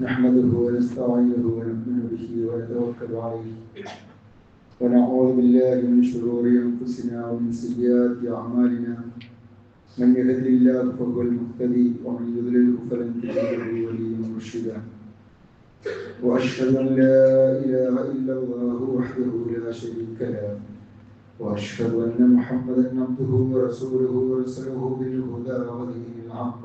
نحمده ونستعينه ونؤمن به ونتوكل عليه. ونعوذ بالله من شرور أنفسنا ومن سيئات أعمالنا. من يهد الله فهو المهتدي ومن يضلله فلن تجد له وليا مرشدا. وأشهد أن لا إله إلا الله وحده لا شريك له. وأشهد أن محمدا عبده ورسوله ورسله بالهدى ودين الحق.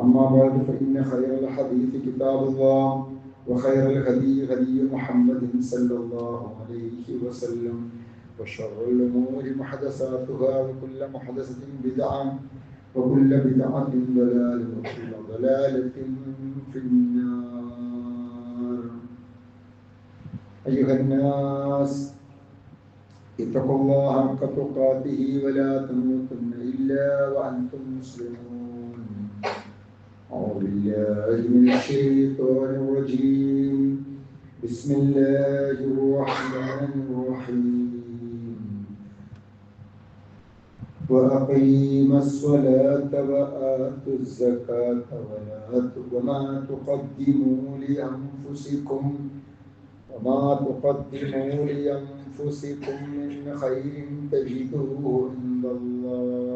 أما بعد فإن خير الحديث كتاب الله وخير الهدي هدي محمد صلى الله عليه وسلم وشر الأمور محدثاتها وكل محدثة بدعة وكل بدعة ضلالة وكل ضلالة في النار. أيها الناس اتقوا الله حق تقاته ولا تموتن إلا وأنتم مسلمون. أعوذ بالله من الشيطان الرجيم. بسم الله الرحمن الرحيم. وأقيم الصلاة وآتوا الزكاة ولا وما تقدموا لأنفسكم وما تقدموا لأنفسكم من خير تجدوه عند الله.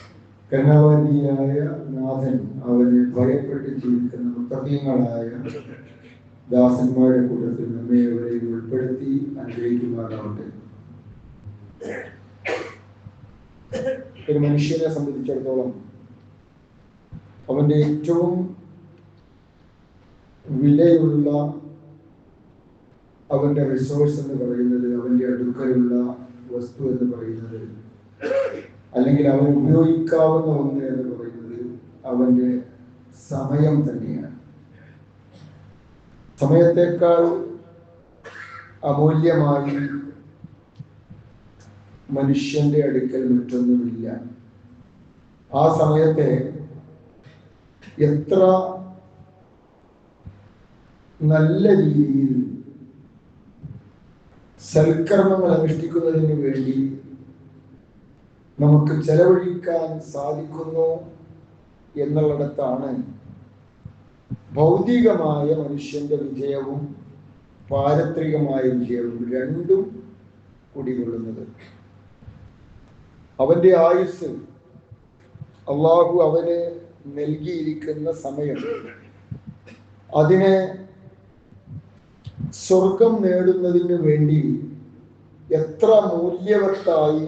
കരുണാവാദിയായ നാഥൻ അവനെ ഭയപ്പെട്ട് ജീവിക്കുന്ന മുത്തീങ്ങളായ ദാസന്മാരുടെ കൂട്ടത്തിൽ നമ്മെ അവരെ ഉൾപ്പെടുത്തി അനുഗ്രഹിക്കുമാറാവട്ടെ. ഒരു മനുഷ്യനെ സംബന്ധിച്ചിടത്തോളം അവന്റെ ഏറ്റവും വിലയുള്ള അവന്റെ റിസോഴ്സ് എന്ന് പറയുന്നത് അവന്റെ അടുക്കലുള്ള വസ്തു എന്ന് പറയുന്നത് അല്ലെങ്കിൽ അവൻ ഉപയോഗിക്കാവുന്ന ഒന്ന് എന്ന് പറയുന്നത് അവന്റെ സമയം തന്നെയാണ്. സമയത്തെക്കാൾ അമൂല്യമായി മനുഷ്യന്റെ അടുക്കൽ മറ്റൊന്നുമില്ല. ആ സമയത്തെ എത്ര നല്ല രീതിയിൽ സൽക്കർമ്മങ്ങൾ അനുഷ്ഠിക്കുന്നതിന് വേണ്ടി നമുക്ക് ചെലവഴിക്കാൻ സാധിക്കുന്നു എന്നുള്ളിടത്താണ് ഭൗതികമായ മനുഷ്യന്റെ വിജയവും പാരത്രികമായ വിജയവും രണ്ടും കുടികൊള്ളുന്നത് അവന്റെ ആയുസ് അള്ളാഹു അവന് നൽകിയിരിക്കുന്ന സമയം. അതിനെ സ്വർഗം നേടുന്നതിന് വേണ്ടി എത്ര മൂല്യവത്തായി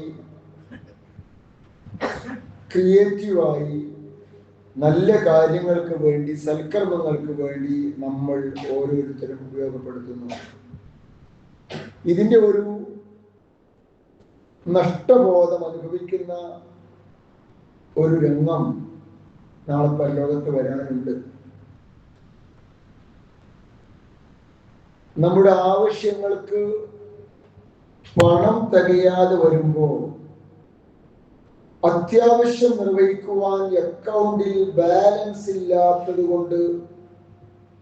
ക്രിയേറ്റീവായി നല്ല കാര്യങ്ങൾക്ക് വേണ്ടി സൽക്കർമ്മങ്ങൾക്ക് വേണ്ടി നമ്മൾ ഓരോരുത്തരും ഉപയോഗപ്പെടുത്തുന്നു. ഇതിന്റെ ഒരു നഷ്ടബോധം അനുഭവിക്കുന്ന ഒരു രംഗം നാളെ പരലോകത്ത് വരാനുണ്ട്. നമ്മുടെ ആവശ്യങ്ങൾക്ക് പണം തികയാതെ വരുമ്പോൾ അത്യാവശ്യം നിർവഹിക്കുവാൻ അക്കൗണ്ടിൽ ബാലൻസ് ഇല്ലാത്തത് കൊണ്ട്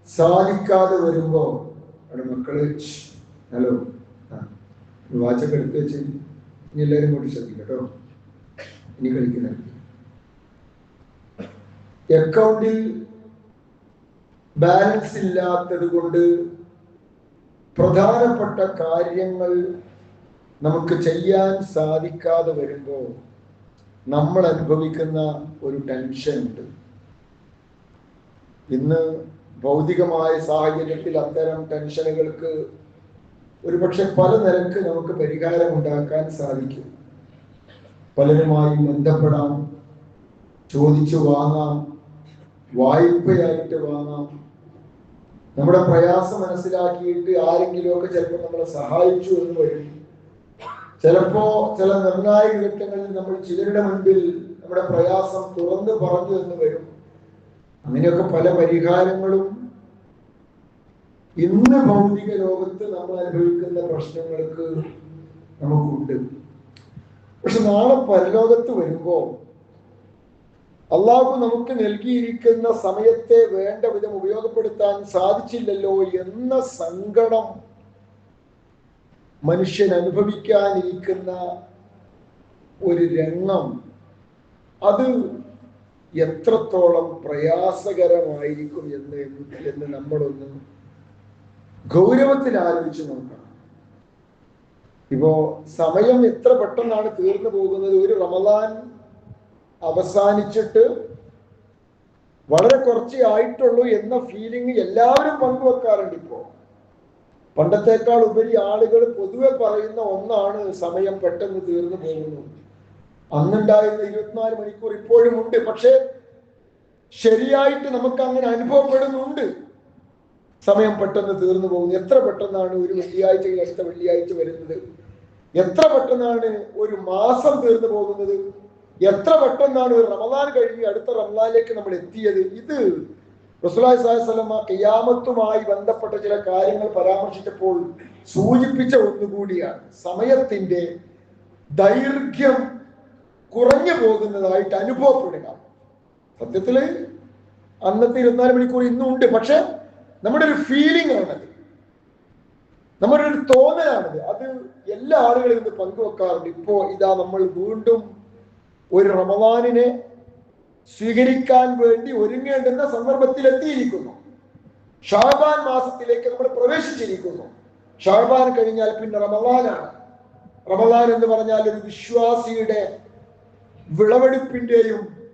സാധിക്കാതെ വരുമ്പോ മക്കൾ ഹലോ വാച്ചൊക്കെ എടുത്ത് വെച്ച് ഇനി എല്ലാവരും കൂടി ശ്രദ്ധിക്കട്ടോ ഇനി കളിക്കുന്ന അക്കൗണ്ടിൽ ബാലൻസ് ഇല്ലാത്തത് കൊണ്ട് പ്രധാനപ്പെട്ട കാര്യങ്ങൾ നമുക്ക് ചെയ്യാൻ സാധിക്കാതെ വരുമ്പോൾ നമ്മൾ അനുഭവിക്കുന്ന ഒരു ടെൻഷൻ ഉണ്ട്. ഇന്ന് ഭൗതികമായ സാഹചര്യത്തിൽ അത്തരം ടെൻഷനുകൾക്ക് ഒരുപക്ഷെ പല നിരക്ക് നമുക്ക് പരിഹാരം ഉണ്ടാക്കാൻ സാധിക്കും. പലരുമായി ബന്ധപ്പെടാം ചോദിച്ചു വാങ്ങാം വായ്പയായിട്ട് വാങ്ങാം. നമ്മുടെ പ്രയാസം മനസ്സിലാക്കിയിട്ട് ആരെങ്കിലുമൊക്കെ ചിലപ്പോൾ നമ്മളെ സഹായിച്ചു എന്ന് വരും. ചിലപ്പോ ചില നിർണായക ഘട്ടങ്ങളിൽ നമ്മൾ ചിലരുടെ മുൻപിൽ നമ്മുടെ പ്രയാസം തുറന്നു പറഞ്ഞു എന്ന് വരും. അങ്ങനെയൊക്കെ പല പരിഹാരങ്ങളും ഇന്ന് ഭൗതിക ലോകത്ത് നമ്മൾ അനുഭവിക്കുന്ന പ്രശ്നങ്ങൾക്ക് നമുക്കുണ്ട്. പക്ഷെ നാളെ പരലോകത്ത് വരുമ്പോ അള്ളാഹു നമുക്ക് നൽകിയിരിക്കുന്ന സമയത്തെ വേണ്ട വിധം ഉപയോഗപ്പെടുത്താൻ സാധിച്ചില്ലല്ലോ എന്ന സങ്കടം മനുഷ്യൻ അനുഭവിക്കാനിരിക്കുന്ന ഒരു രംഗം അത് എത്രത്തോളം പ്രയാസകരമായിരിക്കും എന്ന് എന്ന് നമ്മളൊന്ന് ഗൗരവത്തിൽ ആലോചിച്ച് നോക്കണം. ഇപ്പോ സമയം എത്ര പെട്ടെന്നാണ് തീർന്നു പോകുന്നത്? ഒരു റമദാൻ അവസാനിച്ചിട്ട് വളരെ കുറച്ചേ ആയിട്ടുള്ളൂ എന്ന ഫീലിംഗ് എല്ലാവരും പങ്കുവെക്കാറുണ്ട് ഇപ്പോ. പണ്ടത്തേക്കാൾ ഉപരി ആളുകൾ പൊതുവെ പറയുന്ന ഒന്നാണ് സമയം പെട്ടെന്ന് തീർന്നു പോകുന്നു. അന്നുണ്ടായിരുന്ന ഇരുപത്തിനാല് മണിക്കൂർ ഇപ്പോഴും ഉണ്ട്. പക്ഷെ ശരിയായിട്ട് നമുക്ക് അങ്ങനെ അനുഭവപ്പെടുന്നുണ്ട്. സമയം പെട്ടെന്ന് തീർന്നു പോകുന്നു. എത്ര പെട്ടെന്നാണ് ഒരു വെള്ളിയാഴ്ച അടുത്ത വെള്ളിയാഴ്ച വരുന്നത്? എത്ര പെട്ടെന്നാണ് ഒരു മാസം തീർന്നു പോകുന്നത്? എത്ര പെട്ടെന്നാണ് ഒരു റമദാൻ കഴിഞ്ഞ് അടുത്ത റമദാനിലേക്ക് നമ്മൾ എത്തിയത്? ഇത് റസുലായി സാഹസലമ കിയാമത്തുമായി ബന്ധപ്പെട്ട ചില കാര്യങ്ങൾ പരാമർശിച്ചപ്പോൾ സൂചിപ്പിച്ച ഒന്നുകൂടിയാണ്. സമയത്തിന്റെ ദൈർഘ്യം കുറഞ്ഞു പോകുന്നതായിട്ട് അനുഭവപ്പെടുക. സത്യത്തിൽ അന്നത്തെ ഇരുപത്തിനാല് മണിക്കൂർ ഇന്നും ഉണ്ട്. പക്ഷെ നമ്മുടെ ഒരു ഫീലിംഗ് ആണത്. നമ്മുടെ ഒരു തോന്നലാണത്. അത് എല്ലാ ആളുകളും ഇത് പങ്കുവെക്കാറുണ്ട്. ഇപ്പോ ഇതാ നമ്മൾ വീണ്ടും ഒരു റമദാനിനെ സ്വീകരിക്കാൻ വേണ്ടി ഒരുങ്ങേണ്ടുന്ന സന്ദർഭത്തിൽ എത്തിയിരിക്കുന്നു ഷാബാൻ മാസത്തിലേക്ക് നമ്മൾ പ്രവേശിച്ചിരിക്കുന്നു. ഷാബാൻ കഴിഞ്ഞാൽ പിന്നെ റമദാനാണ്. റമദാൻ എന്ന് പറഞ്ഞാൽ ഒരു വിശ്വാസിയുടെ വിളവെടുപ്പിന്റെയും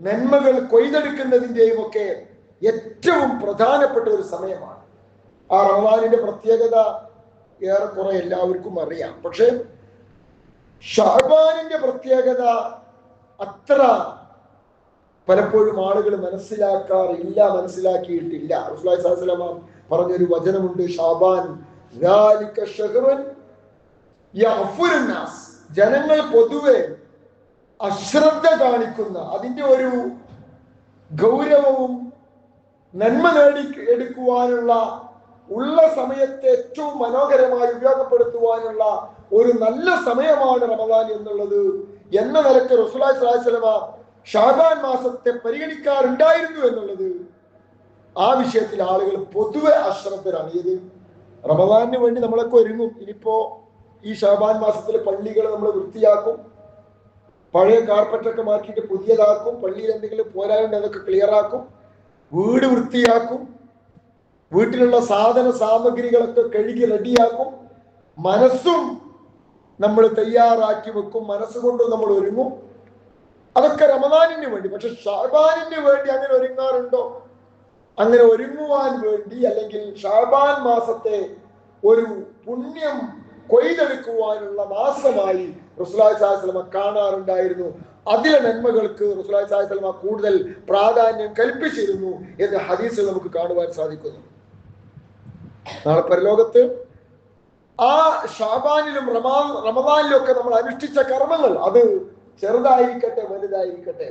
നന്മകൾ കൊയ്തെടുക്കുന്നതിന്റെയും ഒക്കെ ഏറ്റവും പ്രധാനപ്പെട്ട ഒരു സമയമാണ്. ആ റമദാനിന്റെ പ്രത്യേകത ഏറെക്കുറെ എല്ലാവർക്കും അറിയാം. പക്ഷെ ഷാബാനിന്റെ പ്രത്യേകത അത്ര പലപ്പോഴും ആളുകൾ മനസ്സിലാക്കാറില്ല മനസ്സിലാക്കിയിട്ടില്ല. റസുലാസ്ലാം പറഞ്ഞൊരു വചനമുണ്ട് ഷാബാൻ ജനങ്ങൾ പൊതുവെ അശ്രദ്ധ കാണിക്കുന്ന അതിന്റെ ഒരു ഗൗരവവും നന്മ നേടി എടുക്കുവാനുള്ള ഉള്ള സമയത്തെ ഏറ്റവും മനോഹരമായി ഉപയോഗപ്പെടുത്തുവാനുള്ള ഒരു നല്ല സമയമാണ് റമദാൻ എന്നുള്ളത് എന്ന നിലയ്ക്ക് റസുലായ് സ്വലാസ്ലമ ഷാബാൻ മാസത്തെ പരിഗണിക്കാറുണ്ടായിരുന്നു എന്നുള്ളത് ആ വിഷയത്തിൽ ആളുകൾ പൊതുവെ അശ്രദ്ധരാണ് ഏത് വേണ്ടി നമ്മളൊക്കെ ഒരുങ്ങും. ഇനിയിപ്പോ ഈ ഷാബാൻ മാസത്തിലെ പള്ളികൾ നമ്മൾ വൃത്തിയാക്കും. പഴയ കാർപ്പറ്റൊക്കെ മാറ്റിയിട്ട് പുതിയതാക്കും. പള്ളിയിൽ എന്തെങ്കിലും പോരായുണ്ട് അതൊക്കെ ക്ലിയർ ആക്കും വീട് വൃത്തിയാക്കും. വീട്ടിലുള്ള സാധന സാമഗ്രികളൊക്കെ കഴുകി റെഡിയാക്കും. മനസ്സും നമ്മൾ തയ്യാറാക്കി വെക്കും. മനസ്സുകൊണ്ട് നമ്മൾ ഒരുങ്ങും. അതൊക്കെ റമദാനിന് വേണ്ടി പക്ഷെ ഷാബാനിന് വേണ്ടി അങ്ങനെ ഒരുങ്ങാറുണ്ടോ? അങ്ങനെ ഒരുങ്ങുവാൻ വേണ്ടി അല്ലെങ്കിൽ ഷാബാൻ മാസത്തെ ഒരു പുണ്യം കൊയ്തെടുക്കുവാനുള്ള മാസമായി റുസ്ലായ് സാഹസ്ലമ കാണാറുണ്ടായിരുന്നു. അതിലെ നന്മകൾക്ക് റുസ്ലായ് സാഹസ്ലമ കൂടുതൽ പ്രാധാന്യം കൽപ്പിച്ചിരുന്നു എന്ന് ഹദീസിൽ നമുക്ക് കാണുവാൻ സാധിക്കുന്നു. നാളെ പരലോകത്ത് ആ ഷാബാനിലും റമാ റമദാനിലും ഒക്കെ നമ്മൾ അനുഷ്ഠിച്ച കർമ്മങ്ങൾ അത് ചെറുതായിരിക്കട്ടെ വലുതായിരിക്കട്ടെ.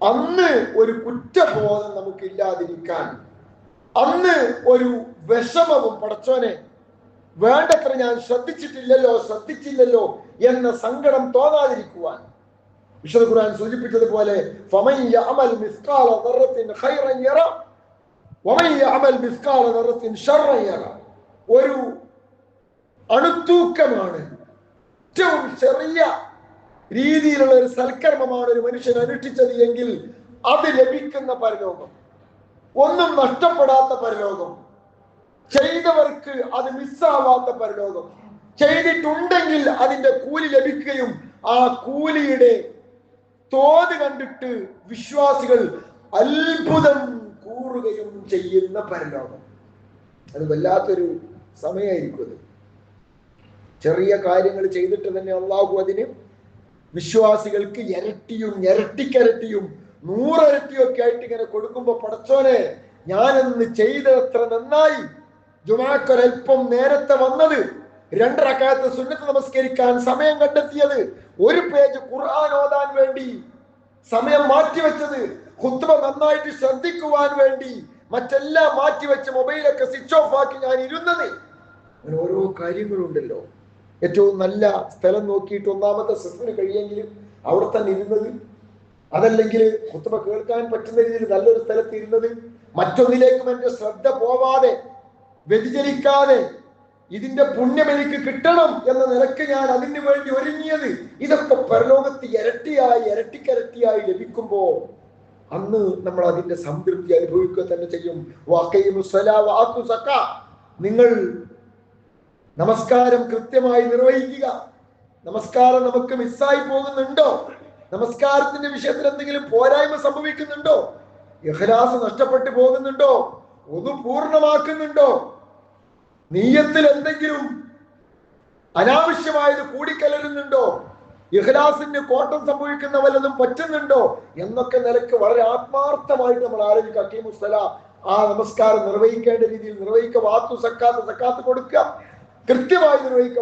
അന്ന് ഒരു കുറ്റബോധം നമുക്ക് ഇല്ലാതിരിക്കാൻ അന്ന് ഒരു വിഷമവും പടച്ചോനെ വേണ്ടത്ര ഞാൻ ശ്രദ്ധിച്ചിട്ടില്ലല്ലോ ശ്രദ്ധിച്ചില്ലല്ലോ എന്ന സങ്കടം തോന്നാതിരിക്കുവാൻ. വിശുദ്ധ ഖുർആൻ സൂചിപ്പിച്ചതുപോലെ ഒരു അണുത്തൂക്കമാണ്. ഏറ്റവും ചെറിയ രീതിയിലുള്ള ഒരു സൽക്കർമ്മമാണ് ഒരു മനുഷ്യൻ അനുഷ്ഠിച്ചത് എങ്കിൽ അത് ലഭിക്കുന്ന പരലോകം. ഒന്നും നഷ്ടപ്പെടാത്ത പരലോകം. ചെയ്തവർക്ക് അത് മിസ്സാവാത്ത പരലോകം. ചെയ്തിട്ടുണ്ടെങ്കിൽ അതിന്റെ കൂലി ലഭിക്കുകയും ആ കൂലിയുടെ തോത് കണ്ടിട്ട് വിശ്വാസികൾ അത്ഭുതം കൂറുകയും ചെയ്യുന്ന പരലോകം. അത് വല്ലാത്തൊരു സമയമായിരിക്കും അത്. ചെറിയ കാര്യങ്ങൾ ചെയ്തിട്ട് തന്നെ അള്ളാഹു അതിന് വിശ്വാസികൾക്ക് ഇരട്ടിയും ഇരട്ടിക്കരട്ടിയും നൂറരട്ടിയും ഒക്കെ ആയിട്ട് ഇങ്ങനെ കൊടുക്കുമ്പോ പടച്ചോനെ ഞാനെന്ന് ചെയ്തത്ര നന്നായി. ജുമാക്കൊരൽപ്പം നേരത്തെ വന്നത് രണ്ടരക്കാലത്ത് സുന്നത്ത് നമസ്കരിക്കാൻ സമയം കണ്ടെത്തിയത് ഒരു പേജ് ഖുർആൻ ഓതാൻ വേണ്ടി സമയം മാറ്റിവെച്ചത് ഖുത്ബ നന്നായിട്ട് ശ്രദ്ധിക്കുവാൻ വേണ്ടി മറ്റെല്ലാം മാറ്റിവെച്ച് മൊബൈലൊക്കെ സ്വിച്ച് ഓഫ് ആക്കി ഞാൻ ഇരുന്നത് ഓരോ കാര്യങ്ങളുണ്ടല്ലോ. ഏറ്റവും നല്ല സ്ഥലം നോക്കിയിട്ട് ഒന്നാമത്തെ സിസ്റ്റിന് കഴിയെങ്കിലും അവിടെ തന്നെ ഇരുന്നത്. അതല്ലെങ്കിൽ കുത്തുമ കേൾക്കാൻ പറ്റുന്ന രീതിയിൽ നല്ലൊരു സ്ഥലത്ത് ഇരുന്നത്. മറ്റൊന്നിലേക്കും എന്റെ ശ്രദ്ധ പോവാതെ വ്യതിചരിക്കാതെ ഇതിന്റെ പുണ്യം എനിക്ക് കിട്ടണം എന്ന നിലയ്ക്ക് ഞാൻ അതിന് വേണ്ടി ഒരുങ്ങിയത്. ഇതൊക്കെ പരലോകത്ത് ഇരട്ടിയായി ഇരട്ടിക്കരട്ടിയായി ലഭിക്കുമ്പോൾ അന്ന് നമ്മൾ അതിന്റെ സംതൃപ്തി അനുഭവിക്കുക തന്നെ ചെയ്യും. നിങ്ങൾ നമസ്കാരം കൃത്യമായി നിർവഹിക്കുക. നമസ്കാരം നമുക്ക് മിസ്സായി പോകുന്നുണ്ടോ? നമസ്കാരത്തിന്റെ വിഷയത്തിൽ എന്തെങ്കിലും പോരായ്മ സംഭവിക്കുന്നുണ്ടോ? ഇഖ്ലാസ് നഷ്ടപ്പെട്ടു പോകുന്നുണ്ടോ? ഒന്ന് പൂർണമാക്കുന്നുണ്ടോ? നീയത്തിൽ എന്തെങ്കിലും അനാവശ്യമായത് കൂടിക്കലരുന്നുണ്ടോ? ഇഖ്ലാസിന് കോട്ടം സംഭവിക്കുന്ന വല്ലതും പറ്റുന്നുണ്ടോ? എന്നൊക്കെ നിലയ്ക്ക് വളരെ ആത്മാർത്ഥമായിട്ട് നമ്മൾ ആലോചിക്കുക. ആ നമസ്കാരം നിർവഹിക്കേണ്ട രീതിയിൽ നിർവഹിക്കുക. വാത്തു സക്കാത്ത് സക്കാത്ത് കൊടുക്കുക. കൃത്യമായി നിർവഹിക്കുക.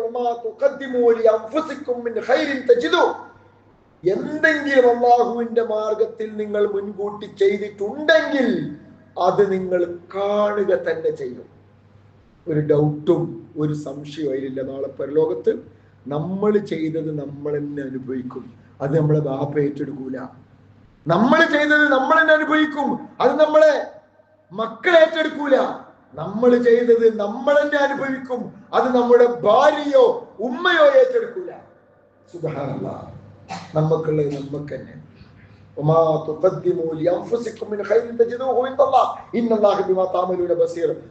എന്തെങ്കിലും അള്ളാഹുവിന്റെ മാർഗത്തിൽ നിങ്ങൾ മുൻകൂട്ടി ചെയ്തിട്ടുണ്ടെങ്കിൽ അത് നിങ്ങൾ കാണുക തന്നെ ചെയ്യും. ഒരു ഡൗട്ടും ഒരു സംശയവും അതിലില്ല. നാളെ പരലോകത്ത് നമ്മൾ ചെയ്തത് നമ്മൾ തന്നെ അനുഭവിക്കും. അത് നമ്മളെ ബാപ്പ ഏറ്റെടുക്കൂല. നമ്മൾ ചെയ്തത് നമ്മൾ തന്നെ അനുഭവിക്കും. അത് നമ്മളെ മക്കൾ ഏറ്റെടുക്കൂല. നമ്മൾ ചെയ്തത് നമ്മൾ തന്നെ അനുഭവിക്കും. അത് നമ്മുടെ ഭാര്യയോ ഉമ്മയോ ഏറ്റെടുക്കൂല. സുധാരണ നമുക്കുള്ളത് നമുക്ക് തന്നെ.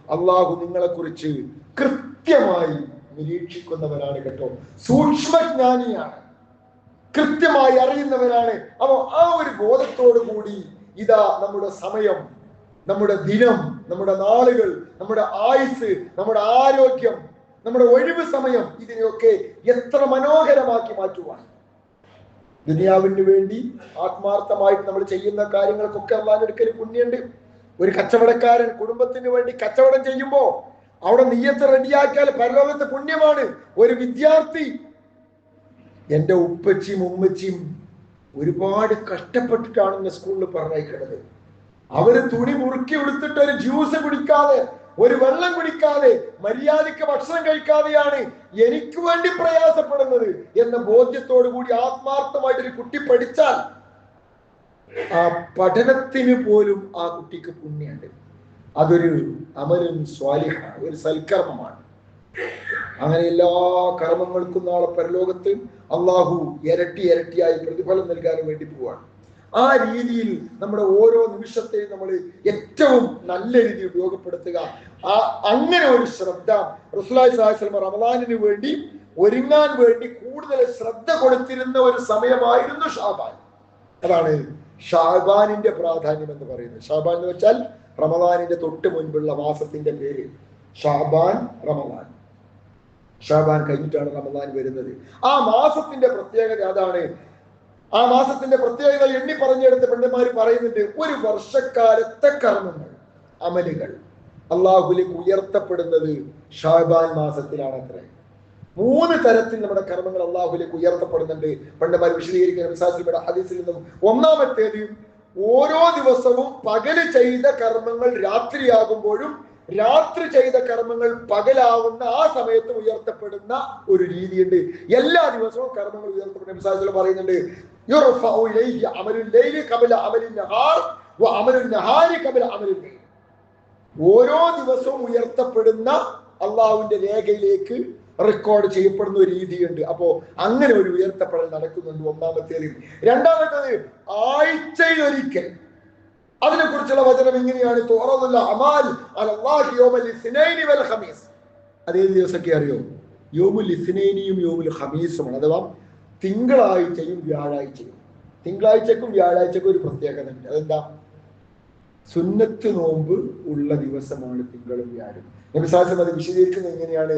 അള്ളാഹു നിങ്ങളെ കുറിച്ച് കൃത്യമായി നിരീക്ഷിക്കുന്നവരാണ് കേട്ടോ. സൂക്ഷ്മജ്ഞാനിയാണ്. കൃത്യമായി അറിയുന്നവരാണ് അപ്പൊ ആ ഒരു ബോധത്തോടു കൂടി ഇതാ നമ്മുടെ സമയം നമ്മുടെ ദിനം നമ്മുടെ നാളുകൾ നമ്മുടെ ആയുസ് നമ്മുടെ ആരോഗ്യം നമ്മുടെ ഒഴിവ് സമയം ഇതിനെയൊക്കെ എത്ര മനോഹരമാക്കി മാറ്റുവാൻ. ദുനിയാവിന് വേണ്ടി ആത്മാർത്ഥമായിട്ട് നമ്മൾ ചെയ്യുന്ന കാര്യങ്ങൾക്കൊക്കെ അള്ളാഹിനെടുക്കൽ പുണ്യുണ്ട് ഒരു കച്ചവടക്കാരൻ കുടുംബത്തിന് വേണ്ടി കച്ചവടം ചെയ്യുമ്പോ അവിടെ നീയത്ത് റെഡിയാക്കിയാൽ പരലോകത്ത് പുണ്യമാണ്. ഒരു വിദ്യാർത്ഥി എന്റെ ഉപ്പച്ചിയും ഉമ്മച്ചിയും ഒരുപാട് കഷ്ടപ്പെട്ടിട്ടാണ് സ്കൂളിൽ പറഞ്ഞയക്കുന്നത്. അവർ തുണി മുറുക്കി എടുത്തിട്ട് ഒരു ജ്യൂസ് കുടിക്കാതെ ഒരു വെള്ളം കുടിക്കാതെ മര്യാദയ്ക്ക് ഭക്ഷണം കഴിക്കാതെയാണ് എനിക്ക് വേണ്ടി പ്രയാസപ്പെടുന്നത് എന്ന ബോധ്യത്തോടു കൂടി ആത്മാർത്ഥമായിട്ട് ഒരു കുട്ടി പഠിച്ചാൽ ആ പഠനത്തിന് പോലും ആ കുട്ടിക്ക് പുണ്യുണ്ട് അതൊരു അമലും സ്വാലിഹ ഒരു സൽക്കർമ്മമാണ്. അങ്ങനെ എല്ലാ കർമ്മങ്ങൾക്കും നാളെ പരലോകത്ത് അള്ളാഹു ഇരട്ടി ഇരട്ടിയായി പ്രതിഫലം നൽകാൻ വേണ്ടി പോവാണ്. ആ രീതിയിൽ നമ്മുടെ ഓരോ നിമിഷത്തെയും നമ്മൾ ഏറ്റവും നല്ല രീതിയിൽ ഉപയോഗപ്പെടുത്തുക. ആ അങ്ങനെ ഒരു ശ്രദ്ധ റസുലായി സാഹിസ്ലമ റമദാനിന് വേണ്ടി ഒരുങ്ങാൻ വേണ്ടി കൂടുതൽ ശ്രദ്ധ കൊടുത്തിരുന്ന ഒരു സമയമായിരുന്നു ഷാബാൻ. അതാണ് ഷാബാനിന്റെ പ്രാധാന്യം എന്ന് പറയുന്നത്. ഷാബാൻ എന്ന് വെച്ചാൽ റമദാനിന്റെ തൊട്ട് മുൻപുള്ള മാസത്തിന്റെ പേര് ഷാബാൻ റമദാൻ. ഷാബാൻ കഴിഞ്ഞിട്ടാണ് റമദാൻ വരുന്നത്. ആ മാസത്തിന്റെ പ്രത്യേകത അതാണ് ആ മാസത്തിന്റെ പ്രത്യേകത എണ്ണി പറഞ്ഞെടുത്ത് പെണ്ണുമാർ പറയുന്നുണ്ട് ഒരു വർഷക്കാലത്തെ കർമ്മങ്ങൾ അമലുകൾ. അള്ളാഹുലേക്ക് ഉയർത്തപ്പെടുന്നത് ഷാബാൻ മാസത്തിലാണ് അത്ര മൂന്ന് തരത്തിൽ നമ്മുടെ കർമ്മങ്ങൾ അള്ളാഹുലേക്ക് ഉയർത്തപ്പെടുന്നുണ്ട്. പണ്ഡന്മാർ വിശദീകരിക്കുന്ന ഹദീസിൽ നിന്നും ഒന്നാമത്തേത് ഓരോ ദിവസവും പകൽ ചെയ്ത കർമ്മങ്ങൾ രാത്രിയാകുമ്പോഴും രാത്രി ചെയ്ത കർമ്മങ്ങൾ പകലാവുന്ന ആ സമയത്ത് ഉയർത്തപ്പെടുന്ന ഒരു രീതിയുണ്ട്. എല്ലാ ദിവസവും കർമ്മങ്ങൾ ഉയർത്തപ്പെടുന്ന പറയുന്നുണ്ട് ഓരോ ദിവസവും ഉയർത്തപ്പെടുന്ന അള്ളാഹുവിന്റെ രേഖയിലേക്ക് റെക്കോർഡ് ചെയ്യപ്പെടുന്ന ഒരു രീതിയുണ്ട്. അപ്പോ അങ്ങനെ ഒരു ഉയർത്തപ്പെടൽ നടക്കുന്നുണ്ട് ഒന്നാമത്തേത് രണ്ടാമത്തേത് ആഴ്ചയിൽ ഒരിക്കൽ അതിനെ കുറിച്ചുള്ള വചനം ഇങ്ങനെയാണ് അതേ ദിവസമൊക്കെ അറിയോ? യോമുൽ ഇസ്നേനിയും യോമുൽ ഹമീസുമാണ് അഥവാ തിങ്കളാഴ്ചയും വ്യാഴാഴ്ചയും. തിങ്കളാഴ്ചക്കും വ്യാഴാഴ്ചക്കും ഒരു പ്രത്യേകത ഉണ്ട്. അതെന്താ? സുന്നത്ത് നോമ്പ് ഉള്ള ദിവസമാണ് തിങ്കളും വ്യാഴും. നബി സാഹസം അത് വിശദീകരിക്കുന്നത് എങ്ങനെയാണ്.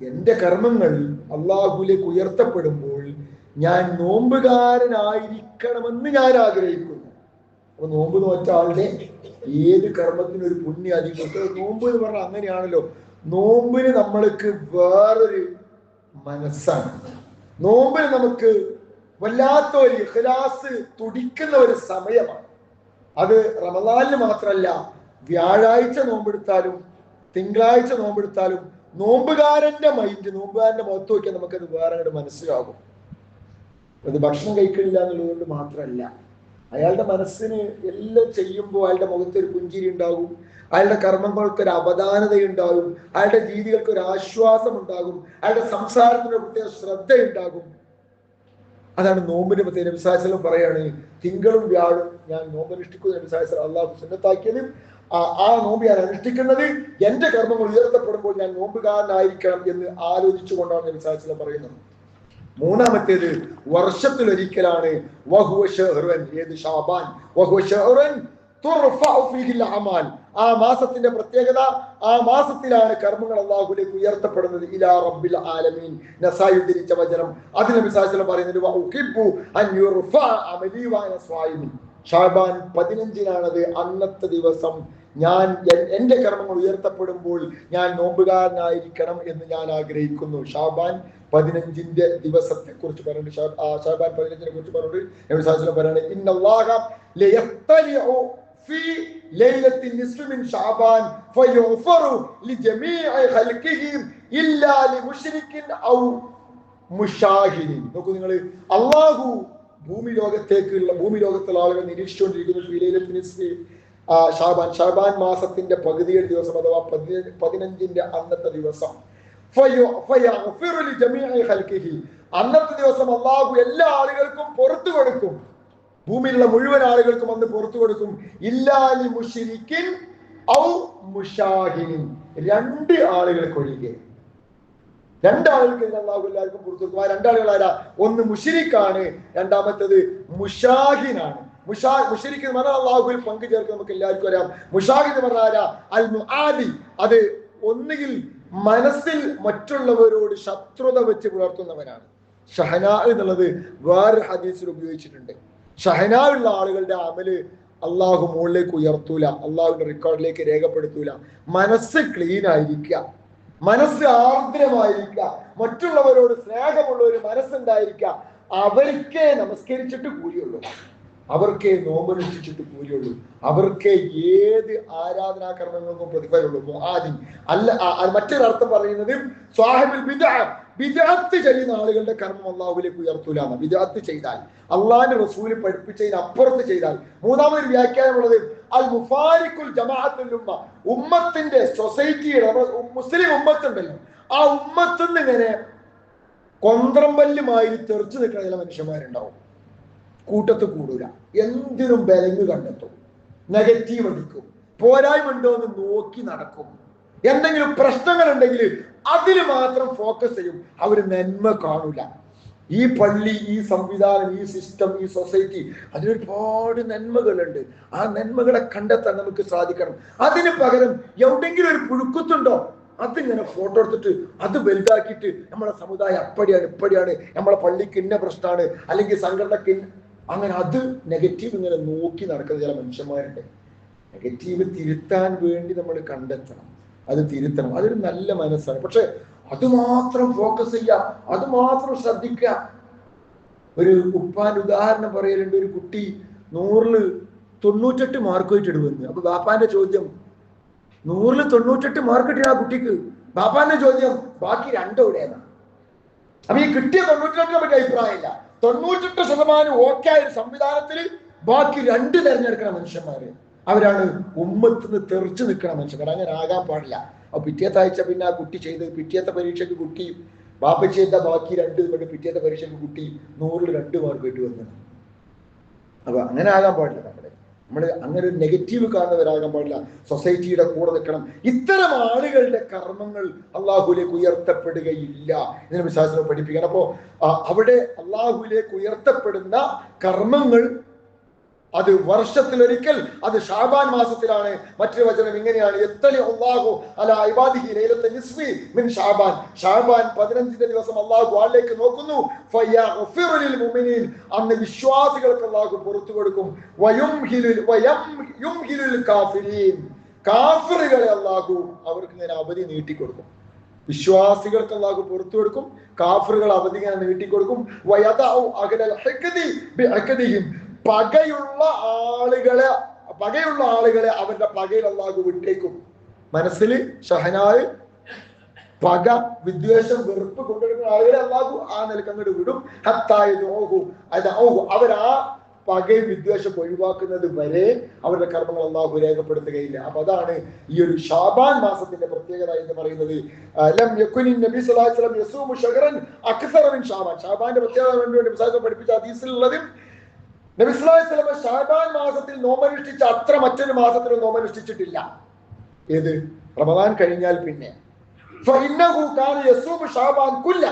എന്റെ കർമ്മങ്ങൾ അള്ളാഹുലേക്ക് ഉയർത്തപ്പെടുമ്പോൾ ഞാൻ നോമ്പുകാരനായിരിക്കണമെന്ന് ഞാൻ ആഗ്രഹിക്കുന്നു. അപ്പൊ നോമ്പ് നോറ്റ ആളുടെ ഏത് കർമ്മത്തിനും ഒരു പുണ്യം അധികം നോമ്പ് എന്ന് പറഞ്ഞാൽ അങ്ങനെയാണല്ലോ. നോമ്പിന് നമ്മൾക്ക് വേറൊരു മനസ്സാണ്. നോമ്പിന് നമുക്ക് വല്ലാത്ത ഒരു ഇഹ്ലാസ് തുടിക്കുന്ന ഒരു സമയമാണ്. അത് റമദാനിന് മാത്രമല്ല വ്യാഴാഴ്ച നോമ്പെടുത്താലും തിങ്കളാഴ്ച നോമ്പെടുത്താലും നോമ്പുകാരന്റെ മൈൻഡ് നോമ്പുകാരന്റെ മുഖത്ത് നോക്കിയാൽ നമുക്കത് വേറെ മനസ്സിലാകും. അത് ഭക്ഷണം കഴിക്കണില്ല എന്നുള്ളത് കൊണ്ട് മാത്രമല്ല അയാളുടെ മനസ്സിന് എല്ലാം ചെയ്യുമ്പോൾ അയാളുടെ മുഖത്ത് ഒരു പുഞ്ചിരി ഉണ്ടാകും അയാളുടെ കർമ്മങ്ങൾക്ക് ഒരു അവധാനത ഉണ്ടാകും അയാളുടെ രീതികൾക്ക് ഒരു ആശ്വാസം ഉണ്ടാകും അയാളുടെ സംസാരത്തിന് പ്രത്യേക ശ്രദ്ധയുണ്ടാകും. അതാണ് നോമ്പിന് പ്രത്യേക വിശ്വാസം പറയാണ് തിങ്കളും വ്യാഴും ഞാൻ നോമ്പ് അനുഷ്ഠിക്കുന്ന വിശ്വാസം അള്ളാഹു സുന്നത്താക്കിയത്. ആ നോമ്പ് ഞാൻ അനുഷ്ഠിക്കുന്നത് എന്റെ കർമ്മങ്ങൾ ഉയർത്തപ്പെടുമ്പോൾ ഞാൻ നോമ്പുകാരനായിരിക്കണം എന്ന് ആലോചിച്ചുകൊണ്ടാണ് വിശ്വാസം പറയുന്നത്. മൂന്നാമത്തേത് വർഷത്തിൽ ഒരിക്കലാണ് ഏത് ഷാബാൻ? ആ മാസത്തിന്റെ പ്രത്യേകത ആ മാസത്തിലാണ് കർമ്മങ്ങൾ അള്ളാഹുലേക്ക് ഉയർത്തപ്പെടുന്നത്. ഇലാ റബ്ബിൽ ആലമീൻ. നസായി ഉദ്ധരിച്ച വചനം അതിന് വിശാസനം പറയുന്നത്. ഷാബാൻ പതിനഞ്ചിനാണത് അന്നത്തെ ദിവസം. ഞാൻ എന്റെ കർമ്മങ്ങൾ ഉയർത്തപ്പെടുമ്പോൾ ഞാൻ നോമ്പുകാരനായിരിക്കണം എന്ന് ഞാൻ ആഗ്രഹിക്കുന്നു. ഷാബാൻ പതിനഞ്ചിന്റെ ദിവസത്തെ കുറിച്ച് പറയുന്നുണ്ട് ഷാ- ആ ഷാബാൻ പതിനഞ്ചിനെ കുറിച്ച് പറഞ്ഞിട്ട് നബി സാഹസിലെ പറയുന്നത് ഇന്നല്ലാഹ ലയത്തലിഉ في ليلة النصف من شعبان فيغفر لجميع خلقه إلا لمشرك أو മുഷാഹിനി നോക്കൂ നിങ്ങൾ അള്ളാഹു ഭൂമി ലോകത്തേക്കുള്ള ഭൂമി ലോകത്തുള്ള ആളുകൾ നിരീക്ഷിച്ചുകൊണ്ടിരിക്കുന്നു ഫിലൈലത്തിന് ആ ഷാബാൻ ഷാബാൻ മാസത്തിന്റെ പകുതിയുടെ ദിവസം അഥവാ പതിന- പതിനഞ്ചിന്റെ അന്നത്തെ ദിവസം അന്നത്തെ ദിവസം അള്ളാഹു എല്ലാ ആളുകൾക്കും പുറത്തു കൊടുക്കും. ഭൂമിയിലുള്ള മുഴുവൻ ആളുകൾക്കും അന്ന് പുറത്തു കൊടുക്കും. ഇല്ലാലി മുഷിരിക്കിൻ ഔ മുഷാഹിനിൻ രണ്ട് ആളുകൾക്ക് ഒഴികെ രണ്ടാളുകൾക്ക് അള്ളാഹു എല്ലാവർക്കും പുറത്തു കൊടുക്കും. ആ രണ്ടാളുകൾ ആരാ? ഒന്ന് മുഷിരിക്കാണ് രണ്ടാമത്തേത് മുഷാഹിനാണ് മുഷാ മുഷരിക്ക് എന്ന് പറഞ്ഞാൽ അള്ളാഹുവിൽ പങ്കു ചേർക്കും നമുക്ക് എല്ലാവർക്കും അറിയാം. മുഷാഹിദ് പറഞ്ഞാൽ ആരാ? അൽ മുആദി അത് ഒന്നുകിൽ മനസ്സിൽ മറ്റുള്ളവരോട് ശത്രുത വെച്ച് പുലർത്തുന്നവനാണ്. ഷഹന എന്നുള്ളത് വേറൊരു ഹദീസിൽ ഉപയോഗിച്ചിട്ടുണ്ട്. ഷഹന ഉള്ള ആളുകളുടെ അമൽ അള്ളാഹു മുകളിലേക്ക് ഉയർത്തൂല അള്ളാഹുവിന്റെ റെക്കോർഡിലേക്ക് രേഖപ്പെടുത്തൂല. മനസ്സ് ക്ലീൻ ആയിരിക്കുക മനസ്സ് ആർദ്രമായിരിക്കുക മറ്റുള്ളവരോട് സ്നേഹമുള്ള ഒരു മനസ്സുണ്ടായിരിക്കുക അവർക്കേ നമസ്കരിച്ചിട്ട് കൂലിയുള്ളൂ അവർക്കേ നോമ്പനുഷ്ഠിച്ചിട്ട് കൂലിയുള്ളൂ അവർക്ക് ഏത് ആരാധനാകർമ്മങ്ങൾക്കും പ്രതിഫലമുള്ളൂ. മുഹാദിൻ അല്ല മറ്റൊരർത്ഥം പറയുന്നത് സ്വാഹിബിൽ വിദാത്ത് ചെയ്യുന്ന ആളുകളുടെ കർമ്മം അള്ളാഹുലേക്ക് ഉയർത്തൂല വിദാത്ത് ചെയ്താൽ അള്ളാഹിന്റെ റസൂൽ പഠിപ്പിച്ചതിന് അപ്പുറത്ത് ചെയ്താൽ മൂന്നാമതൊരു വ്യാഖ്യാനമുള്ളത് അൽ മുഫാരിഖുൽ ജമാഅത്തുൽ ഉമ്മ. ഉമ്മത്തിന്റെ സൊസൈറ്റിയുടെ മുസ്ലിം ഉമ്മത്തുണ്ടല്ലോ. ആ ഉമ്മത്തുനിന്ന് ഇങ്ങനെ കൊന്ത്രമ്പല്ലുമായി തെറിച്ചു നിൽക്കുന്ന ചില മനുഷ്യന്മാരുണ്ടാവും. കൂട്ടത്ത് കൂടൂല. എന്തിനും ബലങ്ങ് കണ്ടെത്തും. നെഗറ്റീവ് അടിക്കും. പോരായ്മ ഉണ്ടോ എന്ന് നോക്കി നടക്കും. എന്തെങ്കിലും പ്രശ്നങ്ങൾ ഉണ്ടെങ്കിൽ അതിൽ മാത്രം ഫോക്കസ് ചെയ്യും. അവർ നന്മ കാണൂല. ഈ പള്ളി ഈ സംവിധാനം ഈ സിസ്റ്റം ഈ സൊസൈറ്റി അതിലൊരുപാട് നന്മകളുണ്ട്. ആ നന്മകളെ കണ്ടെത്താൻ നമുക്ക് സാധിക്കണം. അതിന് പകരം എവിടെങ്കിലും ഒരു പുഴുക്കുത്തുണ്ടോ അതിങ്ങനെ ഫോട്ടോ എടുത്തിട്ട് അത് വലുതാക്കിയിട്ട് നമ്മളെ സമുദായം അപ്പടിയാണ് ഇപ്പടിയാണ്. നമ്മളെ പള്ളിക്ക് ഇന്ന പ്രശ്നമാണ് അല്ലെങ്കിൽ സംഘടനക്ക് അങ്ങനെ അത് നെഗറ്റീവ് ഇങ്ങനെ നോക്കി നടക്കുന്ന ചില മനുഷ്യന്മാരുണ്ട്. നെഗറ്റീവ് തിരുത്താൻ വേണ്ടി നമ്മൾ കണ്ടെത്തണം. അത് തിരുത്തണം. അതൊരു നല്ല മനസ്സാണ്. പക്ഷെ അത് മാത്രം ഫോക്കസ് ചെയ്യുക അത് മാത്രം ശ്രദ്ധിക്കുക. ഒരു ഉപ്പാൻ ഉദാഹരണം പറയലുണ്ട്. ഒരു കുട്ടി നൂറിൽ തൊണ്ണൂറ്റെട്ട് മാർക്ക് വെച്ചിട്ട് വന്നു. അപ്പൊ ബാപ്പാന്റെ ചോദ്യം നൂറിൽ തൊണ്ണൂറ്റെട്ട് മാർക്ക് കിട്ടിയ ആ കുട്ടിക്ക് ബാപ്പാന്റെ ചോദ്യം ബാക്കി രണ്ടോടെയാണ് അപ്പൊ ഈ കിട്ടിയ തൊണ്ണൂറ്റെട്ടിനെ പറ്റി അഭിപ്രായമില്ല. തൊണ്ണൂറ്റെട്ട് ശതമാനം ഓക്കെ ആയ ഒരു സംവിധാനത്തിൽ ബാക്കി രണ്ട് തെരഞ്ഞെടുക്കുന്ന മനുഷ്യന്മാര്. അവരാണ് ഉമ്മത്തിന് തെറിച്ചു നിൽക്കുന്ന മനുഷ്യന്മാർ അങ്ങനെ ആകാൻ പാടില്ല. അപ്പൊ പിറ്റേത്തെ ആഴ്ച പിന്നെ ആ കുട്ടി ചെയ്ത് പിറ്റേത്തെ പരീക്ഷയ്ക്ക് കുട്ടി. ബാപ്പ ചെയ്ത ബാക്കി രണ്ട് കൊണ്ട് പിറ്റേത്തെ പരീക്ഷയ്ക്ക് കുട്ടി നൂറിൽ രണ്ട് മാർക്ക് ഇട്ട് വന്നു. അപ്പൊ അങ്ങനെ ആകാൻ പാടില്ല നമ്മുടെ നമ്മൾ അങ്ങനെ ഒരു നെഗറ്റീവ് കാണുന്നവരാകാൻ പാടില്ല. സൊസൈറ്റിയുടെ കൂടെ നിൽക്കണം. ഇത്തരം ആളുകളുടെ കർമ്മങ്ങൾ അള്ളാഹുലേക്ക് ഉയർത്തപ്പെടുകയില്ല ഇതിനെ വിശ്വാസം പഠിപ്പിക്കണം അപ്പോ അവിടെ അള്ളാഹുലേക്ക് ഉയർത്തപ്പെടുന്ന കർമ്മങ്ങൾ അത് വർഷത്തിലൊരിക്കൽ അത് ഷാബാൻ മാസത്തിലാണ്. മറ്റൊരു വചനം ഇങ്ങനെയാണ് എത്തലി അള്ളാഹു അല ഇബാദിഹി ലൈലത്തെ നിസ്ഫി മിൻ ഷാബാൻ. ഷാബാൻ പതിനഞ്ചിന്റെ ദിവസം അള്ളാഹു ആളിലേക്ക് നോക്കുന്നു. മുഅ്മിനീൻ അന്ന് വിശ്വാസികൾക്ക് അള്ളാഹു പുറത്തു കൊടുക്കും. കാഫിരീൻ. കാഫിറുകളെ അള്ളാഹു അവർക്ക് ഇങ്ങനെ അവധി നീട്ടിക്കൊടുക്കും. വിശ്വാസികൾക്ക് അള്ളാഹു പുറത്തു കൊടുക്കും. കാഫറുകൾ അവധി ഇങ്ങനെ നീട്ടിക്കൊടുക്കും. പകയുള്ള ആളുകളെ പകയുള്ള ആളുകളെ അവന്റെ പകയിൽ അള്ളാഹു വിട്ടേക്കും. മനസ്സിൽ ഷഹനായ് പക വിദ്വേഷം വെറുപ്പ് കൊണ്ടുവരുന്ന ആളുകളെ അള്ളാഹു ആ നിലയ്ക്ക് അങ്ങോട്ട് വിടും. ഹത്തായ നോഹു അത് ഓഹു അവരാ പകയും വിദ്വേഷം ഒഴിവാക്കുന്നത് വരെ അവരുടെ കർമ്മങ്ങൾ അള്ളാഹു രേഖപ്പെടുത്തുകയില്ല. അപ്പൊ അതാണ് ഈ ഒരു ഷാബാൻ മാസത്തിന്റെ പ്രത്യേകത എന്ന് പറയുന്നത്. നബി ഷാബാന്റെ പ്രത്യേകത പഠിപ്പിച്ച ഹദീസിലുള്ളത് നബി സല്ലല്ലാഹു അലൈഹി വസല്ലം ഷാബാൻ മാസത്തിൽ നോമനുഷ്ഠിച്ച അത്ര മറ്റൊരു മാസത്തിലും നോമനുഷ്ഠിച്ചിട്ടില്ല ഏത്? റമദാൻ കഴിഞ്ഞാൽ പിന്നെ. ഫഇന്നഹു കാന യസൂമു ഷാബാൻ കുല്ല.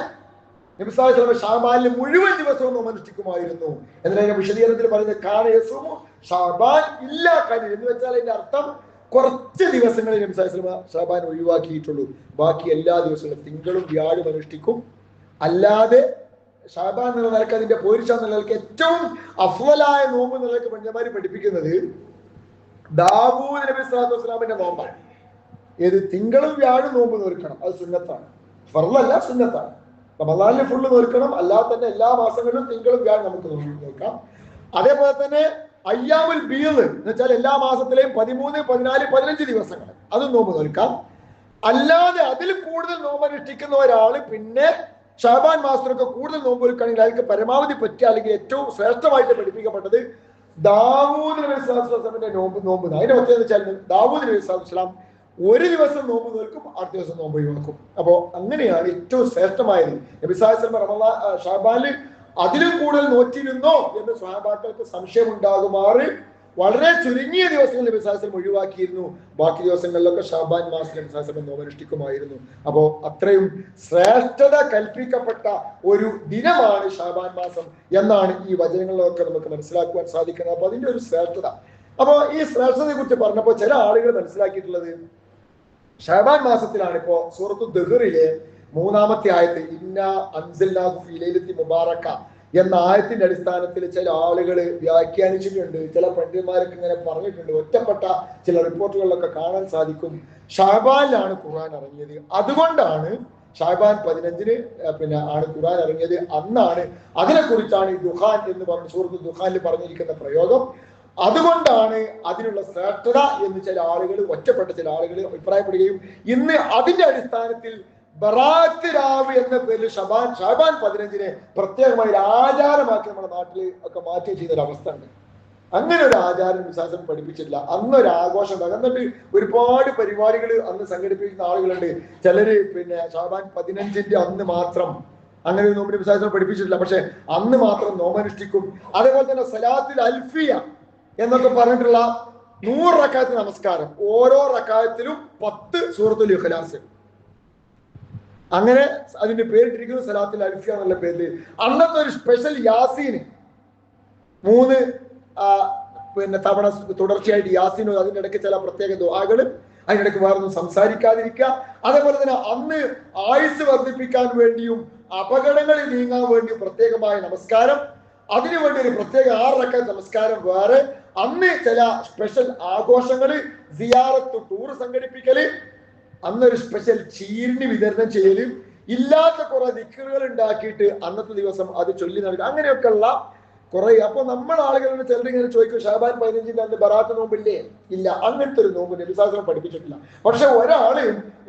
നബി സല്ലല്ലാഹു അലൈഹി വസല്ലം ഷാബാനിൽ മുഴുവൻ ദിവസവും നോമനുഷ്ഠിക്കുമായിരുന്നു എന്നതിന്റെ വിശദീകരണത്തിൽ പറയുന്നത് കാന യസൂമു ഷാബാൻ ഇല്ല കാര്യം എന്ന് വെച്ചാൽ അതിന്റെ അർത്ഥം കുറച്ച് ദിവസങ്ങളിൽ നബി സല്ലല്ലാഹു അലൈഹി വസല്ലം ഷാബാൻ ഒഴിവാക്കിയിട്ടുള്ളൂ. ബാക്കി എല്ലാ ദിവസങ്ങളും തിങ്കളും വ്യാഴം അനുഷ്ഠിക്കും. അല്ലാതെ ഷാബാൻ എന്ന നിലയ്ക്ക് അതിന്റെ പോരിച്ച നിലയ്ക്ക് ഏറ്റവും അഫ്വലായ നോമ്പ് നിലയ്ക്ക് പണ്ഡിതന്മാർ പഠിപ്പിക്കുന്നത് ദാവൂദ് നബി സ്വലാത്തു വസ്സലാമിന്റെ നോമ്പാണ്. ഏത് തിങ്കളും വ്യാഴും നോമ്പ് നോൽക്കണം. അത് സുന്നത്താണ്. ഫർലല്ല സുന്നത്താണ്. റമദാനിൽ ഫുള്ള് നോർക്കണം അല്ലാതെ തന്നെ എല്ലാ മാസങ്ങളിലും തിങ്കളും വ്യാഴും നമുക്ക് നോക്കാം അതേപോലെ തന്നെ അയ്യാമുൽ ബീദ് എന്ന് വെച്ചാൽ എല്ലാ മാസത്തിലെയും പതിമൂന്ന് പതിനാല് പതിനഞ്ച് ദിവസങ്ങൾ. അതും നോമ്പ് നോൽക്കാം. അല്ലാതെ അതിൽ കൂടുതൽ നോമ്പ് അനുഷ്ഠിക്കുന്ന ഒരാൾ പിന്നെ ഷാബാൻ മാസ്റ്ററൊക്കെ കൂടുതൽ നോമ്പ് എടുക്കുകയാണെങ്കിൽ അയാൾക്ക് പരമാവധി പറ്റുക അല്ലെങ്കിൽ ഏറ്റവും ശ്രേഷ്ഠമായിട്ട് പഠിപ്പിക്കപ്പെട്ടത് ദാവൂദ് നബി സ്വലാമിന്റെ നോമ്പ് നോമ്പ് അതിന്റെ പ്രത്യേകത വെച്ചാൽ ദാവൂദ് നബി സ്വലാം ഒരു ദിവസം നോമ്പ് നോൽക്കും അടുത്ത ദിവസം നോമ്പ് ഒഴിവാക്കും. അപ്പോ അങ്ങനെയാണ് ഏറ്റവും ശ്രേഷ്ഠമായത്. നബി അതിലും കൂടുതൽ നോറ്റിരുന്നോ എന്ന് സ്വഹാബാക്കൾക്ക് സംശയം ഉണ്ടാകുമാറ് വളരെ ചുരുങ്ങിയ ദിവസങ്ങൾ നബി സാഹസ്ലം ഒഴിവാക്കിയിരുന്നു. ബാക്കി ദിവസങ്ങളിലൊക്കെ ഷാബാൻ മാസം നബി സാഹസ്ലം നോമനുഷ്ഠിക്കുമായിരുന്നു അപ്പോ അത്രയും ശ്രേഷ്ഠത കൽപ്പിക്കപ്പെട്ട ഒരു ദിനമാണ് ഷാബാൻ മാസം എന്നാണ് ഈ വചനങ്ങളിലൊക്കെ നമുക്ക് മനസ്സിലാക്കുവാൻ സാധിക്കുന്നത്. അപ്പൊ അതിന്റെ ഒരു ശ്രേഷ്ഠത. അപ്പോ ഈ ശ്രേഷ്ഠതയെ കുറിച്ച് പറഞ്ഞപ്പോൾ ചില ആളുകൾ മനസ്സിലാക്കിയിട്ടുള്ളത് ഷാബാൻ മാസത്തിലാണ് ഇപ്പോ സൂറത്തു ദഹറിലെ മൂന്നാമത്തെ ആയത്ത് ഇന്ന അൻസല്ലാഹു ഫീ ലൈലത്തി മുബാറക്ക എന്ന ആയത്തിന്റെ അടിസ്ഥാനത്തിൽ ചില ആളുകൾ വ്യാഖ്യാനിച്ചിട്ടുണ്ട്. ചില പണ്ഡിതന്മാരൊക്കെ ഇങ്ങനെ പറഞ്ഞിട്ടുണ്ട്. ഒറ്റപ്പെട്ട ചില റിപ്പോർട്ടുകളിലൊക്കെ കാണാൻ സാധിക്കും. ഷാബാനിലാണ് ഖുർആൻ ഇറങ്ങിയത്. അതുകൊണ്ടാണ് ഷാബാൻ പതിനഞ്ചിന് പിന്നെ ആണ് ഖുർആൻ ഇറങ്ങിയത്. അന്നാണ് അതിനെക്കുറിച്ചാണ് ഈ ദുഹാൻ എന്ന് പറഞ്ഞ സുഹൃത്ത് ദുഹാനിൽ പറഞ്ഞിരിക്കുന്ന പ്രയോഗം. അതുകൊണ്ടാണ് അതിനുള്ള ശ്രേഷ്ഠത എന്ന് ചില ആളുകൾ ഒറ്റപ്പെട്ട ചില ആളുകൾ അഭിപ്രായപ്പെടുകയും ഇന്ന് അതിന്റെ അടിസ്ഥാനത്തിൽ ബറാത്ത് രാവ് എന്ന പേരിൽ ഷബാൻ ഷാബാൻ പതിനഞ്ചിനെ പ്രത്യേകമായി ഒരു ആചാരമാക്കി നമ്മുടെ നാട്ടിൽ ഒക്കെ മാറ്റി ചെയ്ത ഒരു അവസ്ഥ ഉണ്ട്. അങ്ങനെ ഒരു ആചാരം വിശ്വാസം പഠിപ്പിച്ചില്ല അന്ന് ഒരു ആഘോഷം തകർന്നിട്ട് ഒരുപാട് പരിപാടികൾ അന്ന് സംഘടിപ്പിക്കുന്ന ആളുകളുണ്ട്. ചിലര് പിന്നെ ഷാബാൻ പതിനഞ്ചിന്റെ അന്ന് മാത്രം അങ്ങനെ ഒരു നോമ്പിന് വിശ്വാസം പഠിപ്പിച്ചിട്ടില്ല. പക്ഷെ അന്ന് മാത്രം നോമനുഷ്ഠിക്കും അതേപോലെ തന്നെ സലാത്തിൽ അൽഫിയ എന്നൊക്കെ പറഞ്ഞിട്ടുള്ള നൂറ് റക്കായത്തിന് നമസ്കാരം. ഓരോ റക്കായത്തിലും പത്ത് സൂറത്തുൽ ഇഖ്ലാസ്. അങ്ങനെ അതിന്റെ പേരിട്ടിരിക്കുന്ന സലാത്തിൽ അൽഫിയ എന്നുള്ള പേരിൽ അന്നത്തെ ഒരു സ്പെഷ്യൽ യാസീന് മൂന്ന് പിന്നെ തവണ തുടർച്ചയായിട്ട് യാസീനും അതിന്റെ ഇടയ്ക്ക് ചില പ്രത്യേക ദുആകൾ അതിനിടയ്ക്ക് വേറൊന്നും സംസാരിക്കാതിരിക്കുക. അതേപോലെ തന്നെ അന്ന് ആയുസ് വർദ്ധിപ്പിക്കാൻ വേണ്ടിയും അപകടങ്ങളിൽ നീങ്ങാൻ വേണ്ടിയും പ്രത്യേകമായ നമസ്കാരം. അതിനുവേണ്ടി ഒരു പ്രത്യേക ആറക്ക നമസ്കാരം വേറെ. അന്ന് ചില സ്പെഷ്യൽ ആഘോഷങ്ങൾ സിയാറത്ത് ടൂർ സംഘടിപ്പിക്കൽ അന്നൊരു സ്പെഷ്യൽ ചീരിന് വിതരണം ചെയ്യലും ഇല്ലാത്ത കുറെ ദിക്കുകൾ ഉണ്ടാക്കിയിട്ട് അന്നത്തെ ദിവസം അത് ചൊല്ലി നൽകുക അങ്ങനെയൊക്കെയുള്ള കുറെ. അപ്പൊ നമ്മൾ ആളുകളോട് ചിലർ ഇങ്ങനെ ചോദിക്കും ഷാബാൻ പതിനഞ്ചിന്റെ അന്ന് ബറാത്ത് നോമ്പില്ലേ? ഇല്ല. അങ്ങനത്തെ ഒരു നോമ്പ് നബിസാസനം പഠിപ്പിച്ചിട്ടില്ല. പക്ഷെ ഒരാൾ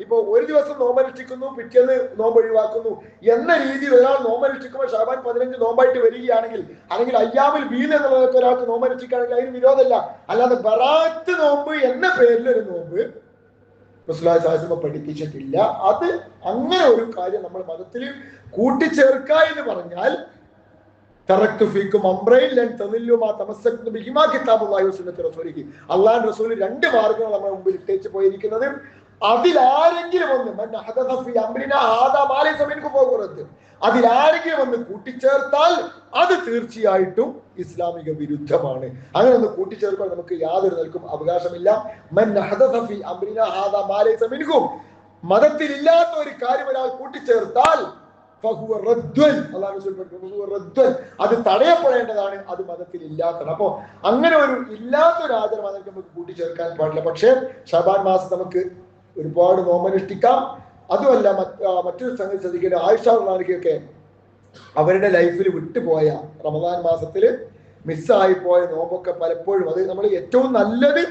ഇപ്പൊ ഒരു ദിവസം നോമ്പനുഷ്ഠിക്കുന്നു പിറ്റേന്ന് നോമ്പ് ഒഴിവാക്കുന്നു എന്ന രീതിയിൽ ഒരാൾ നോമ്പനുഷ്ഠിക്കുമ്പോൾ ഷാബാൻ പതിനഞ്ച് നോമ്പായിട്ട് വരികയാണെങ്കിൽ അല്ലെങ്കിൽ അയ്യാമിൽ വീൽ എന്നുള്ളതൊക്കെ ഒരാൾക്ക് നോമ്പനുഷ്ഠിക്കുകയാണെങ്കിൽ അതിന് വിരോധമല്ല. അല്ലാതെ ബറാത്ത് നോമ്പ് എന്ന പേരിൽ ഒരു നോമ്പ് വസല്ലം പഠിപ്പിച്ചിട്ടില്ല. അത് അങ്ങനെ ഒരു കാര്യം നമ്മൾ മതത്തിൽ കൂട്ടിച്ചേർക്ക എന്ന് പറഞ്ഞാൽ അല്ലാഹു റസൂൽ രണ്ട് മാർഗങ്ങൾ നമ്മുടെ മുമ്പിൽ ഇട്ടേച്ച് പോയിരിക്കുന്നത്. അതിലാരെങ്കിലും ഒന്ന് മിൻഹു അതിലാരെങ്കിലും ഒന്ന് കൂട്ടിച്ചേർത്താൽ അത് തീർച്ചയായിട്ടും ഇസ്ലാമിക വിരുദ്ധമാണ്. അങ്ങനെ ഒന്ന് കൂട്ടിച്ചേർക്കാൻ നമുക്ക് യാതൊരു നൽകും അവകാശമില്ല. മൻ അഹദഥ ഫീ അംരിനാ ഹാദാ മാ ലൈസ മിൻഹു മതത്തിൽ ഇല്ലാത്ത ഒരു കാര്യം ഒരാൾ കൂട്ടിച്ചേർത്താൽ അത് തടയപ്പെടേണ്ടതാണ് അത് മതത്തിൽ ഇല്ലാത്തത് അപ്പോ അങ്ങനെ ഒരു ഇല്ലാത്ത ഒരു ആചരണം അതൊക്കെ നമുക്ക് കൂട്ടിച്ചേർക്കാൻ പാടില്ല. പക്ഷേ ഷബാൻ മാസം നമുക്ക് ഒരുപാട് നോമനുഷ്ഠിക്കാം അതുമല്ല മറ്റൊരു സംഗതി ശ്രദ്ധിക്കേണ്ട ആയിഷാർക്കൊക്കെ അവരുടെ ലൈഫിൽ വിട്ടുപോയ റമദാൻ മാസത്തിൽ മിസ്സായി പോയ നോമ്പൊക്കെ പലപ്പോഴും അത് നമ്മൾ ഏറ്റവും നല്ലത്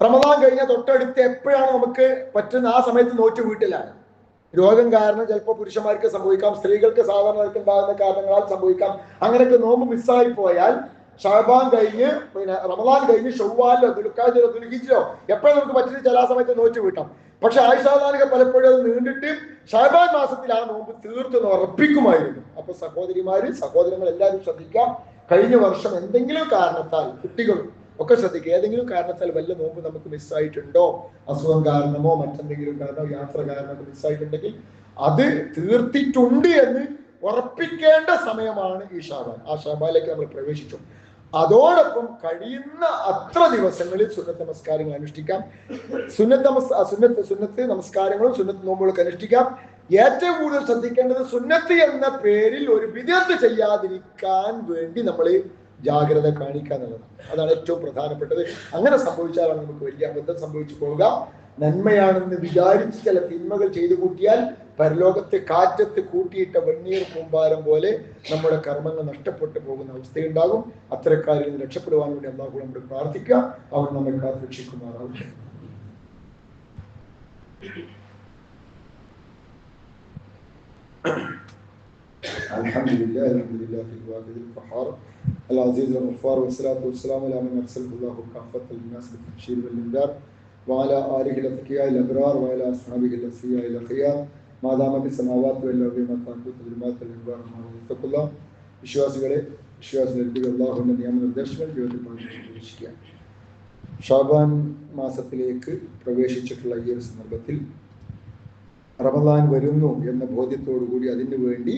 റമദാൻ കഴിഞ്ഞ തൊട്ടടുത്ത് എപ്പോഴാണ് നമുക്ക് പറ്റുന്ന ആ സമയത്ത് നോറ്റ് വീട്ടിലാണ്. രോഗം കാരണം ചിലപ്പോൾ പുരുഷന്മാർക്ക് സംഭവിക്കാം സ്ത്രീകൾക്ക് സാധാരണ ഉണ്ടാകുന്ന കാരണങ്ങളാൽ സംഭവിക്കാം. അങ്ങനെയൊക്കെ നോമ്പ് മിസ്സായി പോയാൽ ഷാബാൻ കഴിഞ്ഞ് പിന്നെ റമദാൻ കഴിഞ്ഞ് ഷൊവ്വാലോ ദുൽഖാജിലോ ദുൽഹിജിലോ എപ്പോഴും നമുക്ക് പറ്റുന്ന ചില സമയത്ത് നോറ്റ് വീട്ടാം. പക്ഷെ ആയിഷാദാനൊക്കെ പലപ്പോഴും അത് നീണ്ടിട്ട് ഷാബാൻ മാസത്തിൽ ആ നോമ്പ് തീർത്തെന്ന് ഉറപ്പിക്കുമായിരുന്നു. അപ്പൊ സഹോദരിമാര് സഹോദരങ്ങൾ എല്ലാവരും ശ്രദ്ധിക്കാം. കഴിഞ്ഞ വർഷം എന്തെങ്കിലും കാരണത്താൽ കുട്ടികളും ഒക്കെ ശ്രദ്ധിക്കുക. ഏതെങ്കിലും കാരണത്താൽ വല്ല നോമ്പ് നമുക്ക് മിസ്സായിട്ടുണ്ടോ? അസുഖം കാരണമോ? മറ്റെന്തെങ്കിലും കാരണമോ? യാത്ര കാരണമോ മിസ്സായിട്ടുണ്ടെങ്കിൽ അത് തീർത്തിട്ടുണ്ട് എന്ന് ഉറപ്പിക്കേണ്ട സമയമാണ് ഈ ഷാബാൻ. ആ ഷാബാനിലേക്ക് നമ്മൾ പ്രവേശിച്ചു. അതോടൊപ്പം കഴിയുന്ന അത്ര ദിവസങ്ങളിൽ സുന്നത്ത് നമസ്കാരങ്ങൾ അനുഷ്ഠിക്കാം. സുന്നത്ത് നമസ് സുന്നത്ത് സുന്നത്ത് നമസ്കാരങ്ങളും സുന്നത്ത് നോമ്പുകളൊക്കെ അനുഷ്ഠിക്കാം. ഏറ്റവും കൂടുതൽ ശ്രദ്ധിക്കേണ്ടത് സുന്നത്ത് എന്ന പേരിൽ ഒരു വിദഗ്ധ ചെയ്യാതിരിക്കാൻ വേണ്ടി നമ്മൾ ജാഗ്രത കാണിക്കുക അതാണ് ഏറ്റവും പ്രധാനപ്പെട്ടത്. അങ്ങനെ സംഭവിച്ചാലാണ് നമുക്ക് വലിയ അബദ്ധം സംഭവിച്ചു പോവുക. നന്മയാണെന്ന് വിചാരിച്ച് ചില തിന്മകൾ ചെയ്തു കൂട്ടിയാൽ പരലോകത്തെ കാറ്റത്ത് കൂട്ടിയിട്ട വെണ്ണീർ കൂമ്പാരം പോലെ നമ്മുടെ കർമ്മങ്ങൾ നഷ്ടപ്പെട്ടു പോകുന്ന അവസ്ഥയുണ്ടാകും അത്തരക്കാരിൽ നിന്ന് രക്ഷപ്പെടുവാൻ വേണ്ടി അള്ളാഹു നമ്മൾ പ്രാർത്ഥിക്കുക അവർ നമ്മെ കാത്തുരക്ഷിക്കുമാറാവട്ടെ الحمد لله الحمد لله الواحد القهار العزيز الغفار والصلاة والسلام على من أرسله الله كافة للناس بالتبشير والإنذار وعلى آله الأتقياء الأبرار وعلى أصحابه الأصفياء الأخيار ما دامت السماوات والأرض ما كانت ظلمات الأنوار ما اتقوا الله വിശ്വാസികളെ വിശ്വാസികൾക്ക് അള്ളാഹുവിന്റെ നിയമനിർദ്ദേശങ്ങൾ ജീവിതത്തിൽ പ്രവേശിക്കുക ഷാബാൻ മാസത്തിലേക്ക് പ്രവേശിച്ചിട്ടുള്ള ഈ ഒരു സന്ദർഭത്തിൽ റമദാൻ വരുന്നു എന്ന ബോധ്യത്തോടു കൂടി അതിനു വേണ്ടി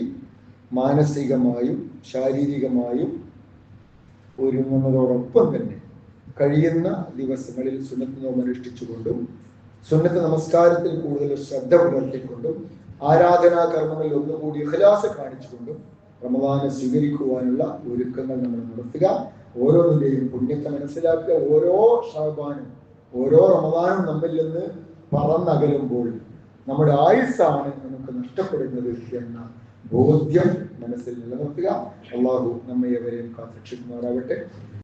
മാനസികമായും ശാരീരികമായും ഒരുങ്ങുന്നതോടൊപ്പം തന്നെ കഴിയുന്ന ദിവസങ്ങളിൽ സുന്നത്ത് നോമനുഷ്ഠിച്ചുകൊണ്ടും സുന്നത്ത് നമസ്കാരത്തിൽ കൂടുതൽ ശ്രദ്ധ പുലർത്തിക്കൊണ്ടും ആരാധനാ കർമ്മങ്ങളിൽ ഒന്നുകൂടി ഇഖലാസ് കാണിച്ചുകൊണ്ടും റമദാനെ സ്വീകരിക്കുവാനുള്ള ഒരുക്കങ്ങൾ നമ്മൾ നടത്തുക. ഓരോന്നിന്റെയും പുണ്യത്തെ മനസ്സിലാക്കുക. ഓരോ ഷാബാനും ഓരോ റമദാനും നമ്മിൽ നിന്ന് പറന്നകലുമ്പോൾ നമ്മുടെ ആയുസ്സാണ് നമുക്ക് നഷ്ടപ്പെടുന്നത് എന്ന ബോധ്യം മനസ്സിൽ നിലനിർത്തുക. അള്ളാഹു നമ്മയെ വരെയും കാത്തുരക്ഷിക്കുമാറാവട്ടെ